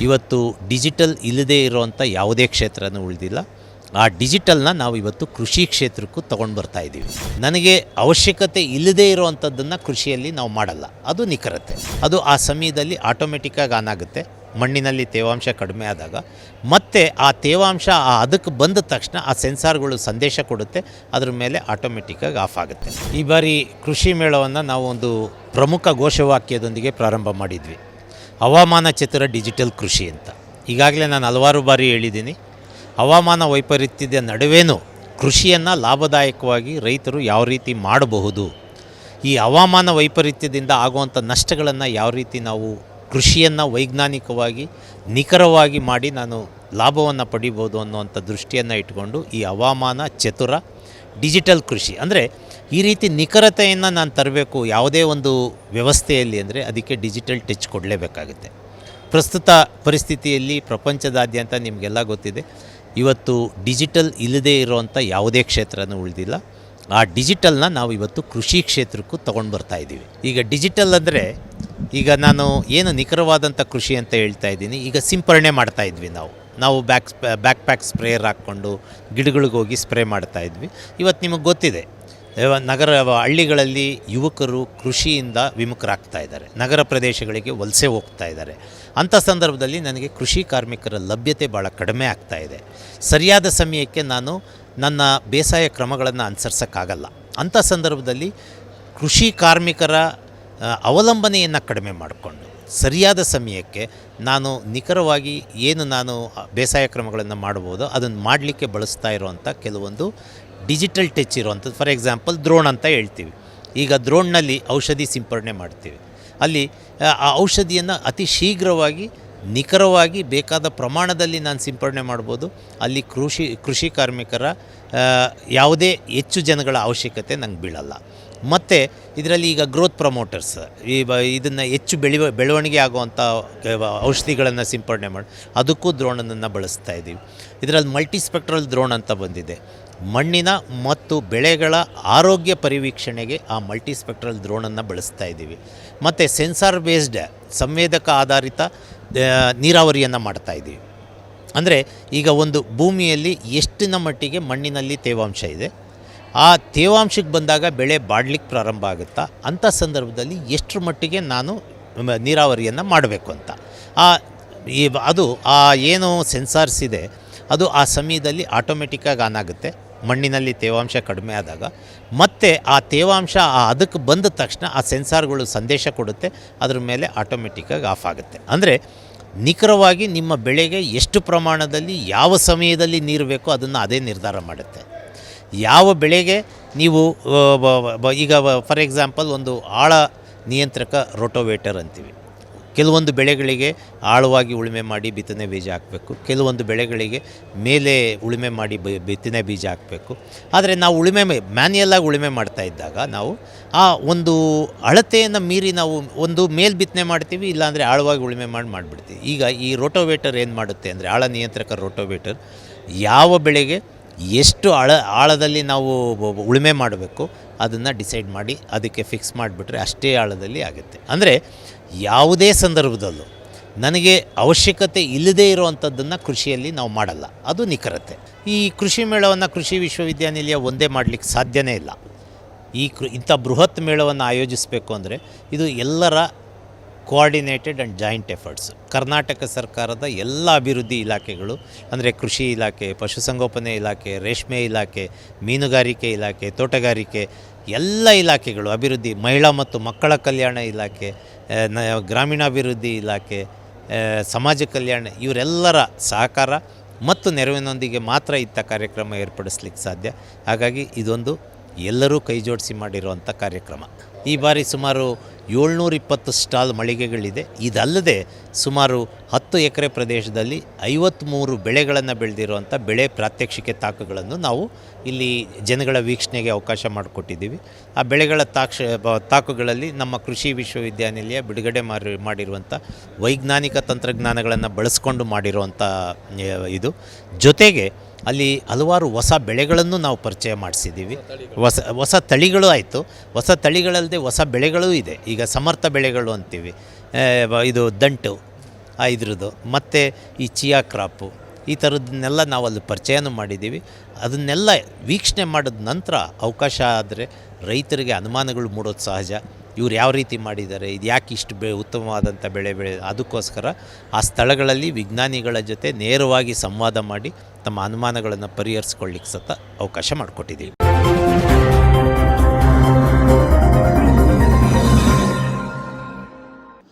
ಇವತ್ತು ಡಿಜಿಟಲ್ ಇಲ್ಲದೇ ಇರುವಂಥ ಯಾವುದೇ ಕ್ಷೇತ್ರನೂ ಉಳಿದಿಲ್ಲ. ಆ ಡಿಜಿಟಲ್ನ ನಾವು ಇವತ್ತು ಕೃಷಿ ಕ್ಷೇತ್ರಕ್ಕೂ ತೊಗೊಂಡು ಬರ್ತಾ ಇದ್ದೀವಿ ನನಗೆ ಅವಶ್ಯಕತೆ ಇಲ್ಲದೇ ಇರುವಂಥದ್ದನ್ನು ಕೃಷಿಯಲ್ಲಿ ನಾವು ಮಾಡಲ್ಲ. ಅದು ನಿಖರತೆ. ಅದು ಆ ಸಮಯದಲ್ಲಿ ಆಟೋಮೆಟಿಕ್ಕಾಗಿ ಆನ್ ಆಗುತ್ತೆ. ಮಣ್ಣಿನಲ್ಲಿ ತೇವಾಂಶ ಕಡಿಮೆ ಆದಾಗ. ಮತ್ತೆ ಆ ತೇವಾಂಶ ಆ ಅದಕ್ಕೆ ಬಂದ ತಕ್ಷಣ ಆ ಸೆನ್ಸಾರ್ಗಳು ಸಂದೇಶ ಕೊಡುತ್ತೆ. ಅದರ ಮೇಲೆ ಆಟೋಮೆಟಿಕ್ಕಾಗಿ ಆಫ್ ಆಗುತ್ತೆ. ಈ ಬಾರಿ ಕೃಷಿ ಮೇಳವನ್ನು ನಾವು ಒಂದು ಪ್ರಮುಖ ಘೋಷವಾಕ್ಯದೊಂದಿಗೆ ಪ್ರಾರಂಭ ಮಾಡಿದ್ವಿ. ಹವಾಮಾನ ಚತುರ ಡಿಜಿಟಲ್ ಕೃಷಿ ಅಂತ. ಈಗಾಗಲೇ ನಾನು ಹಲವಾರು ಬಾರಿ ಹೇಳಿದ್ದೀನಿ, ಹವಾಮಾನ ವೈಪರೀತ್ಯದ ನಡುವೇನು ಕೃಷಿಯನ್ನು ಲಾಭದಾಯಕವಾಗಿ ರೈತರು ಯಾವ ರೀತಿ ಮಾಡಬಹುದು, ಈ ಹವಾಮಾನ ವೈಪರೀತ್ಯದಿಂದ ಆಗುವಂಥ ನಷ್ಟಗಳನ್ನು ಯಾವ ರೀತಿ ನಾವು ಕೃಷಿಯನ್ನು ವೈಜ್ಞಾನಿಕವಾಗಿ ನಿಖರವಾಗಿ ಮಾಡಿ ನಾನು ಲಾಭವನ್ನು ಪಡಿಬೋದು ಅನ್ನುವಂಥ ದೃಷ್ಟಿಯನ್ನು ಇಟ್ಕೊಂಡು ಈ ಹವಾಮಾನ ಚತುರ ಡಿಜಿಟಲ್ ಕೃಷಿ. ಅಂದರೆ ಈ ರೀತಿ ನಿಖರತೆಯನ್ನು ನಾನು ತರಬೇಕು ಯಾವುದೇ ಒಂದು ವ್ಯವಸ್ಥೆಯಲ್ಲಿ ಅಂದರೆ ಅದಕ್ಕೆ ಡಿಜಿಟಲ್ ಟಚ್ ಕೊಡಲೇಬೇಕಾಗುತ್ತೆ. ಪ್ರಸ್ತುತ ಪರಿಸ್ಥಿತಿಯಲ್ಲಿ ಪ್ರಪಂಚದಾದ್ಯಂತ ನಿಮಗೆಲ್ಲ ಗೊತ್ತಿದೆ, ಇವತ್ತು ಡಿಜಿಟಲ್ ಇಲ್ಲದೇ ಇರುವಂಥ ಯಾವುದೇ ಕ್ಷೇತ್ರನೂ ಉಳಿದಿಲ್ಲ. ಆ ಡಿಜಿಟಲ್ನ ನಾವು ಇವತ್ತು ಕೃಷಿ ಕ್ಷೇತ್ರಕ್ಕೂ ತೊಗೊಂಡು ಬರ್ತಾ ಇದ್ದೀವಿ. ಈಗ ಡಿಜಿಟಲ್ ಅಂದರೆ ಈಗ ನಾನು ಏನು ನಿಖರವಾದಂಥ ಕೃಷಿ ಅಂತ ಹೇಳ್ತಾ ಇದ್ದೀನಿ, ಈಗ ಸಿಂಪರಣೆ ಮಾಡ್ತಾ ಇದ್ವಿ ನಾವು. ನಾವು ಬ್ಯಾಕ್ ಬ್ಯಾಕ್ ಪ್ಯಾಕ್ ಸ್ಪ್ರೇಯರ್ ಹಾಕ್ಕೊಂಡು ಗಿಡಗಳಿಗೆ ಹೋಗಿ ಸ್ಪ್ರೇ ಮಾಡ್ತಾ ಇದ್ವಿ. ಇವತ್ತು ನಿಮಗೆ ಗೊತ್ತಿದೆ ನಗರ ಹಳ್ಳಿಗಳಲ್ಲಿ ಯುವಕರು ಕೃಷಿಯಿಂದ ವಿಮುಖರಾಗ್ತಾ ಇದ್ದಾರೆ. ನಗರ ಪ್ರದೇಶಗಳಿಗೆ ವಲಸೆ ಹೋಗ್ತಾ ಇದ್ದಾರೆ. ಅಂಥ ಸಂದರ್ಭದಲ್ಲಿ ನನಗೆ ಕೃಷಿ ಕಾರ್ಮಿಕರ ಲಭ್ಯತೆ ಭಾಳ ಕಡಿಮೆ ಆಗ್ತಾ ಇದೆ. ಸರಿಯಾದ ಸಮಯಕ್ಕೆ ನಾನು ನನ್ನ ಬೇಸಾಯ ಕ್ರಮಗಳನ್ನು ಅನುಸರಿಸೋಕ್ಕಾಗಲ್ಲ. ಅಂಥ ಸಂದರ್ಭದಲ್ಲಿ ಕೃಷಿ ಕಾರ್ಮಿಕರ ಅವಲಂಬನೆಯನ್ನು ಕಡಿಮೆ ಮಾಡಿಕೊಂಡು ಸರಿಯಾದ ಸಮಯಕ್ಕೆ ನಾನು ನಿಖರವಾಗಿ ಏನು ನಾನು ಬೇಸಾಯ ಕ್ರಮಗಳನ್ನು ಮಾಡ್ಬೋದು ಅದನ್ನು ಮಾಡಲಿಕ್ಕೆ ಬಳಸ್ತಾ ಇರುವಂಥ ಕೆಲವೊಂದು ಡಿಜಿಟಲ್ ಟಚ್ ಇರುವಂಥದ್ದು. ಫಾರ್ ಎಕ್ಸಾಂಪಲ್ ದ್ರೋಣ್ ಅಂತ ಹೇಳ್ತೀವಿ. ಈಗ ದ್ರೋಣ್ನಲ್ಲಿ ಔಷಧಿ ಸಿಂಪರಣೆ ಮಾಡ್ತೀವಿ. ಅಲ್ಲಿ ಆ, ಔಷಧಿಯನ್ನು ಅತಿ ಶೀಘ್ರವಾಗಿ ನಿಖರವಾಗಿ ಬೇಕಾದ ಪ್ರಮಾಣದಲ್ಲಿ ನಾನು ಸಿಂಪರಣೆ ಮಾಡ್ಬೋದು. ಅಲ್ಲಿ ಕೃಷಿ ಕೃಷಿ ಕಾರ್ಮಿಕರ ಯಾವುದೇ ಹೆಚ್ಚು ಜನಗಳ ಅವಶ್ಯಕತೆ ನಂಗೆ ಬೀಳಲ್ಲ. ಮತ್ತು ಇದರಲ್ಲಿ ಈಗ ಗ್ರೋತ್ ಪ್ರಮೋಟರ್ಸ್ ಈ ಇದನ್ನು ಹೆಚ್ಚು ಬೆಳಿವ, ಬೆಳವಣಿಗೆ ಆಗುವಂಥ ಔಷಧಿಗಳನ್ನು ಸಿಂಪಡಣೆ ಮಾಡಿ, ಅದಕ್ಕೂ ದ್ರೋಣನನ್ನು ಬಳಸ್ತಾ ಇದ್ದೀವಿ ಇದರಲ್ಲಿ ಮಲ್ಟಿಸ್ಪೆಕ್ಟ್ರಲ್ ದ್ರೋಣ್ ಅಂತ ಬಂದಿದೆ. ಮಣ್ಣಿನ ಮತ್ತು ಬೆಳೆಗಳ ಆರೋಗ್ಯ ಪರಿವೀಕ್ಷಣೆಗೆ ಆ ಮಲ್ಟಿಸ್ಪೆಕ್ಟ್ರಲ್ ದ್ರೋಣನ್ನು ಬಳಸ್ತಾ ಇದ್ದೀವಿ ಮತ್ತು ಸೆನ್ಸಾರ್ ಬೇಸ್ಡ್ ಸಂವೇದಕ ಆಧಾರಿತ ನೀರಾವರಿಯನ್ನು ಮಾಡ್ತಾ ಇದ್ದೀವಿ ಅಂದರೆ ಈಗ ಒಂದು ಭೂಮಿಯಲ್ಲಿ ಎಷ್ಟಿನ ಮಟ್ಟಿಗೆ ಮಣ್ಣಿನಲ್ಲಿ ತೇವಾಂಶ ಇದೆ ಆ ತೇವಾಂಶಕ್ಕೆ ಬಂದಾಗ ಬೆಳೆ ಬಾಡ್ಲಿಕ್ಕೆ ಪ್ರಾರಂಭ ಆಗುತ್ತಾ? ಅಂಥ ಸಂದರ್ಭದಲ್ಲಿ ಎಷ್ಟರ ಮಟ್ಟಿಗೆ ನಾನು ನೀರಾವರಿಯನ್ನು ಮಾಡಬೇಕು ಅಂತ. ಆ, ಈ, ಅದು, ಆ ಏನು ಸೆನ್ಸಾರ್ಸ್ ಇದೆ. ಅದು ಆ ಸಮಯದಲ್ಲಿ ಆಟೋಮೆಟಿಕ್ಕಾಗಿ ಆನ್ ಆಗುತ್ತೆ. ಮಣ್ಣಿನಲ್ಲಿ ತೇವಾಂಶ ಕಡಿಮೆ ಆದಾಗ. ಮತ್ತೆ ಆ ತೇವಾಂಶ ಆ ಅದಕ್ಕೆ ಬಂದ ತಕ್ಷಣ ಆ ಸೆನ್ಸಾರ್ಗಳು ಸಂದೇಶ ಕೊಡುತ್ತೆ. ಅದ್ರ ಮೇಲೆ ಆಟೋಮೆಟಿಕ್ಕಾಗಿ ಆಫ್ ಆಗುತ್ತೆ. ಅಂದರೆ ನಿಖರವಾಗಿ ನಿಮ್ಮ ಬೆಳೆಗೆ ಎಷ್ಟು ಪ್ರಮಾಣದಲ್ಲಿ ಯಾವ ಸಮಯದಲ್ಲಿ ನೀರು ಬೇಕೋ ಅದನ್ನು ಅದೇ ನಿರ್ಧಾರ ಮಾಡುತ್ತೆ. ಯಾವ ಬೆಳೆಗೆ ನೀವು ಈಗ ಫಾರ್ ಎಕ್ಸಾಂಪಲ್ ಒಂದು ಆಳ ನಿಯಂತ್ರಕ ರೋಟೋವೇಟರ್ ಅಂತೀವಿ. ಕೆಲವೊಂದು ಬೆಳೆಗಳಿಗೆ ಆಳವಾಗಿ ಉಳುಮೆ ಮಾಡಿ ಬಿತ್ತನೆ ಬೀಜ ಹಾಕಬೇಕು. ಕೆಲವೊಂದು ಬೆಳೆಗಳಿಗೆ ಮೇಲೆ ಉಳುಮೆ ಮಾಡಿ ಬಿತ್ತನೆ ಬೀಜ ಹಾಕಬೇಕು. ಆದರೆ ನಾವು ಉಳುಮೆ ಮ್ಯಾನ್ಯಲ್ಲಾಗಿ ಉಳುಮೆ ಮಾಡ್ತಾ ಇದ್ದಾಗ ನಾವು ಆ ಒಂದು ಅಳತೆಯನ್ನು ಮೀರಿ ನಾವು ಒಂದು ಮೇಲ್ ಬಿತ್ತನೆ ಮಾಡ್ತೀವಿ, ಇಲ್ಲಾಂದರೆ ಆಳವಾಗಿ ಉಳುಮೆ ಮಾಡಿ ಮಾಡಿಬಿಡ್ತೀವಿ. ಈಗ ಈ ರೋಟೋವೇಟರ್ ಏನು ಮಾಡುತ್ತೆ ಅಂದರೆ, ಆಳ ನಿಯಂತ್ರಕ ರೋಟೋವೇಟರ್ ಯಾವ ಬೆಳೆಗೆ ಎಷ್ಟು ಆಳ ಆಳದಲ್ಲಿ ನಾವು ಉಳುಮೆ ಮಾಡಬೇಕು, ಅದನ್ನು ಡಿಸೈಡ್ ಮಾಡಿ ಅದಕ್ಕೆ ಫಿಕ್ಸ್ ಮಾಡಿಬಿಟ್ರೆ ಅಷ್ಟೇ ಆಳದಲ್ಲಿ ಆಗುತ್ತೆ. ಅಂದರೆ ಯಾವುದೇ ಸಂದರ್ಭದಲ್ಲೂ ನನಗೆ ಅವಶ್ಯಕತೆ ಇಲ್ಲದೇ ಇರುವಂಥದ್ದನ್ನು ಕೃಷಿಯಲ್ಲಿ ನಾವು ಮಾಡಲ್ಲ, ಅದು ನಿಖರತೆ. ಈ ಕೃಷಿ ಮೇಳವನ್ನು ಕೃಷಿ ವಿಶ್ವವಿದ್ಯಾನಿಲಯ ಒಂದೇ ಮಾಡಲಿಕ್ಕೆ ಸಾಧ್ಯನೇ ಇಲ್ಲ. ಈ ಕೃ ಇಂಥ ಬೃಹತ್ ಮೇಳವನ್ನು ಆಯೋಜಿಸಬೇಕು ಅಂದರೆ ಇದು ಎಲ್ಲರ coordinated and joint efforts Karnataka ಸರ್ಕಾರದ ಎಲ್ಲ ಅಭಿವೃದ್ಧಿ ಇಲಾಖೆಗಳು ಅಂದರೆ ಕೃಷಿ ಇಲಾಖೆ ಪಶುಸಂಗೋಪನೆ ಇಲಾಖೆ ರೇಷ್ಮೆ ಇಲಾಖೆ ಮೀನುಗಾರಿಕೆ ಇಲಾಖೆ ತೋಟಗಾರಿಕೆ ಎಲ್ಲ ಇಲಾಖೆಗಳು ಅಭಿವೃದ್ಧಿ ಮಹಿಳಾ ಮತ್ತು ಮಕ್ಕಳ ಕಲ್ಯಾಣ ಇಲಾಖೆ ಗ್ರಾಮೀಣಾಭಿವೃದ್ಧಿ ಇಲಾಖೆ ಸಮಾಜ ಕಲ್ಯಾಣ ಇವರೆಲ್ಲರ ಸಹಕಾರ ಮತ್ತು ನೆರವಿನೊಂದಿಗೆ ಮಾತ್ರ ಇತ್ತ ಕಾರ್ಯಕ್ರಮ ಏರ್ಪಡಿಸ್ಲಿಕ್ಕೆ ಸಾಧ್ಯ ಹಾಗಾಗಿ ಇದೊಂದು ಎಲ್ಲರೂ ಕೈಜೋಡಿಸಿ ಮಾಡಿರುವಂಥ ಕಾರ್ಯಕ್ರಮ ಈ ಬಾರಿ ಸುಮಾರು ಏಳ್ನೂರ ಇಪ್ಪತ್ತು ಸ್ಟಾಲ್ ಮಳಿಗೆಗಳಿದೆ. ಇದಲ್ಲದೆ ಸುಮಾರು ಹತ್ತು ಎಕರೆ ಪ್ರದೇಶದಲ್ಲಿ ಐವತ್ತ್ಮೂರು ಬೆಳೆಗಳನ್ನು ಬೆಳೆದಿರುವಂಥ ಬೆಳೆ ಪ್ರಾತ್ಯಕ್ಷಿಕೆ ತಾಕುಗಳನ್ನು ನಾವು ಇಲ್ಲಿ ಜನಗಳ ವೀಕ್ಷಣೆಗೆ ಅವಕಾಶ ಮಾಡಿಕೊಟ್ಟಿದ್ದೀವಿ. ಆ ಬೆಳೆಗಳ ತಾಕ್ಷ ತಾಕುಗಳಲ್ಲಿ ನಮ್ಮ ಕೃಷಿ ವಿಶ್ವವಿದ್ಯಾನಿಲಯ ಬಿಡುಗಡೆ ಮಾಡಿ ಮಾಡಿರುವಂಥ ವೈಜ್ಞಾನಿಕ ತಂತ್ರಜ್ಞಾನಗಳನ್ನು ಬಳಸ್ಕೊಂಡು ಮಾಡಿರುವಂಥ ಇದು. ಜೊತೆಗೆ ಅಲ್ಲಿ ಹಲವಾರು ಹೊಸ ಬೆಳೆಗಳನ್ನು ನಾವು ಪರಿಚಯ ಮಾಡಿಸಿದ್ದೀವಿ. ಹೊಸ ಹೊಸ ತಳಿಗಳು ಆಯಿತು. ಹೊಸ ತಳಿಗಳಲ್ಲದೆ ಹೊಸ ಬೆಳೆಗಳೂ ಇದೆ. ಈಗ ಸಮರ್ಥ ಬೆಳೆಗಳು ಅಂತೀವಿ. ಇದು ದಂಟು ಇದ್ರದ್ದು. ಮತ್ತು ಈ ಚಿಯಾ ಕ್ರಾಪು, ಈ ಥರದನ್ನೆಲ್ಲ ನಾವು ಅಲ್ಲಿ ಪರಿಚಯನೂ ಮಾಡಿದ್ದೀವಿ. ಅದನ್ನೆಲ್ಲ ವೀಕ್ಷಣೆ ಮಾಡಿದ ನಂತರ ಅವಕಾಶ ಆದರೆ ರೈತರಿಗೆ ಅನುಮಾನಗಳು ಮೂಡೋದು ಸಹಜ. ಇವ್ರು ಯಾವ ರೀತಿ ಮಾಡಿದ್ದಾರೆ, ಇದು ಯಾಕೆ ಇಷ್ಟು ಬೆ, ಉತ್ತಮವಾದಂಥ ಬೆಳೆ ಬೆಳೆ, ಅದಕ್ಕೋಸ್ಕರ ಆ ಸ್ಥಳಗಳಲ್ಲಿ ವಿಜ್ಞಾನಿಗಳ ಜೊತೆ ನೇರವಾಗಿ ಸಂವಾದ ಮಾಡಿ ತಮ್ಮ ಅನುಮಾನಗಳನ್ನು ಪರಿಹರಿಸ್ಕೊಳ್ಳಿಕ್ಕೆ ಸತ ಅವಕಾಶ ಮಾಡಿಕೊಟ್ಟಿದ್ದೀವಿ.